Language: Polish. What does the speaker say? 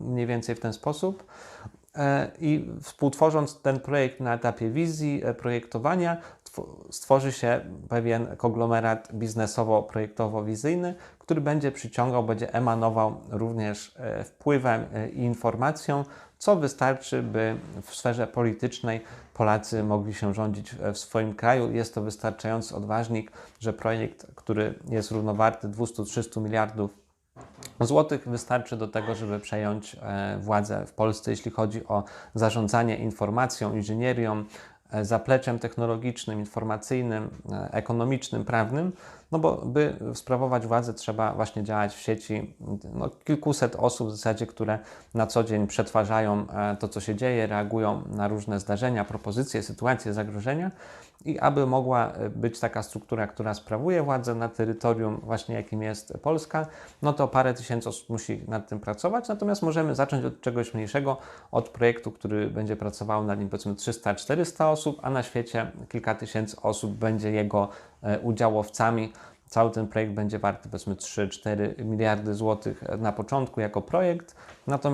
mniej więcej w ten sposób. E, I współtworząc ten projekt na etapie wizji, e, projektowania, tw- stworzy się pewien konglomerat biznesowo-projektowo-wizyjny, który będzie przyciągał, będzie emanował również e, wpływem i informacją, co wystarczy, by w sferze politycznej Polacy mogli się rządzić w swoim kraju. Jest to wystarczający odważnik, że projekt, który jest równowarty 200-300 miliardów złotych wystarczy do tego, żeby przejąć e, władzę w Polsce, jeśli chodzi o zarządzanie informacją, inżynierią, zapleczem technologicznym, informacyjnym, e, ekonomicznym, prawnym, no bo by sprawować władzę trzeba właśnie działać w sieci. No, kilkuset osób w zasadzie, które na co dzień przetwarzają e, to, co się dzieje, reagują na różne zdarzenia, propozycje, sytuacje, zagrożenia i aby mogła e, być taka struktura, która sprawuje władzę na terytorium właśnie jakim jest Polska, no to parę tysięcy osób musi nad tym pracować, natomiast możemy zacząć od czegoś mniejszego, od projektu, który będzie pracowało nad nim powiedzmy 300-400 osób, a na świecie kilka tysięcy osób będzie jego e, udziałowcami. Cały ten projekt będzie warty powiedzmy 3-4 miliardy złotych na początku jako projekt, natomiast